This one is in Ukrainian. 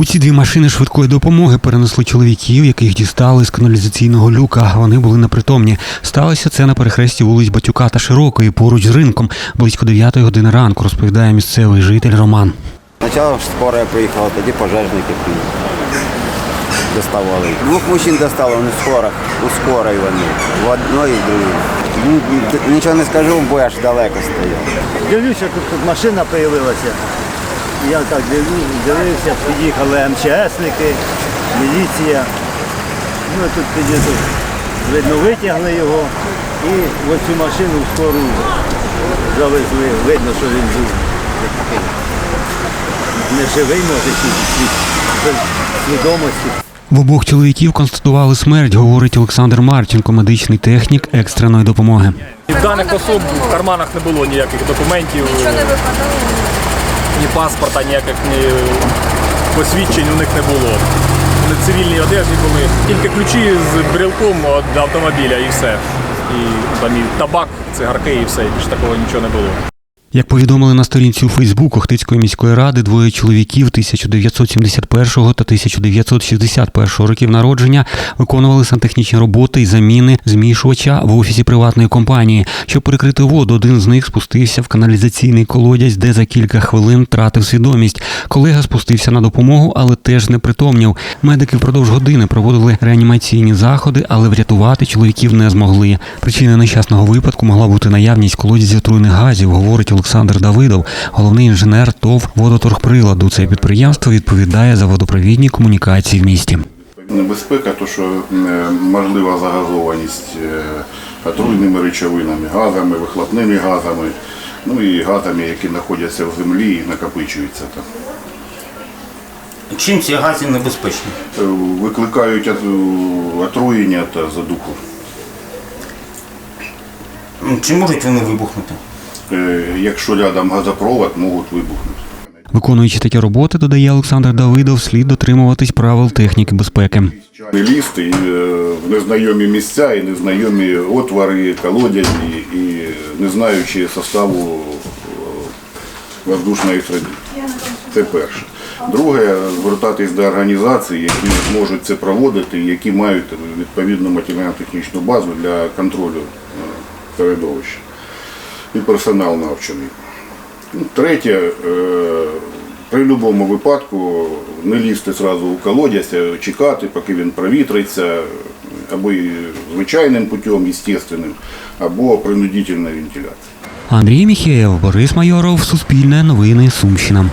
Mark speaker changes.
Speaker 1: У ці дві машини швидкої допомоги перенесли чоловіків, яких дістали з каналізаційного люка. Вони були непритомні. Сталося це на перехресті вулиць Батюка та Широкої, поруч з ринком, близько 9 години ранку, розповідає місцевий житель Роман.
Speaker 2: Спочатку скорая приїхала, тоді пожежники. Доставали. Двох мужчин достали, вони скоро, у скорої вони. В одної і в другій. Нічого не скажу, бо я ж далеко стояв.
Speaker 3: Дивлюся, тут, тут машина з'явилася. Я так дивився, під'їхали МЧСники, міліція. Ну тут тоді видно, витягли його і в цю машину в скору завезли. Видно, що він був такий не живий, може, без свідомості.
Speaker 1: В обох чоловіків констатували смерть, говорить Олександр Марченко, медичний технік екстреної допомоги.
Speaker 4: Від даних особ в карманах не було ніяких документів, ні паспорта, ніяких ні посвідчень у них не було. Вони цивільні одежі були. Тільки ключі з брілком від автомобіля і все. І там і табак, цигарки і все. Більше такого нічого не було.
Speaker 1: Як повідомили на сторінці у Фейсбуку Хтицької міської ради, двоє чоловіків 1971 та 1961 років народження виконували сантехнічні роботи і заміни змішувача в офісі приватної компанії. Щоб перекрити воду, один з них спустився в каналізаційний колодязь, де за кілька хвилин втратив свідомість. Колега спустився на допомогу, але теж не притомнів. Медики впродовж години проводили реанімаційні заходи, але врятувати чоловіків не змогли. Причиною нещасного випадку могла бути наявність колодязі отруйних газів, говорить Олександр Давидов, головний інженер ТОВ водоторгприладу. Це підприємство відповідає за водопровідні комунікації в місті.
Speaker 5: Небезпека, то що е, можлива загазованість е, отруйними речовинами, газами, вихлопними газами, ну і газами, які знаходяться в землі і накопичуються там.
Speaker 6: Чим ці гази небезпечні?
Speaker 5: Е, Викликають отруєння та задуху.
Speaker 6: Чи можуть вони вибухнути?
Speaker 5: Е, Якщо рядом газопровод, можуть вибухнути.
Speaker 1: Виконуючи такі роботи, додає Олександр Давидов, слід дотримуватись правил техніки безпеки.
Speaker 5: І, е, в незнайомі місця і незнайомі отвори, колодязі, і не знаючи составу е, воздушної середи. Це перше. Друге, звертатись до організацій, які можуть це проводити, які мають відповідну матеріально-технічну базу для контролю середовища. І персонал навчений. Ну, Третє, е, при будь-якому випадку не лізти одразу у колодязь, а чекати, поки він провітриться, або звичайним путем, естественним, або принудительна вентиляція.
Speaker 1: Андрій Міхеєв, Борис Майоров, Суспільне новини, Сумщина.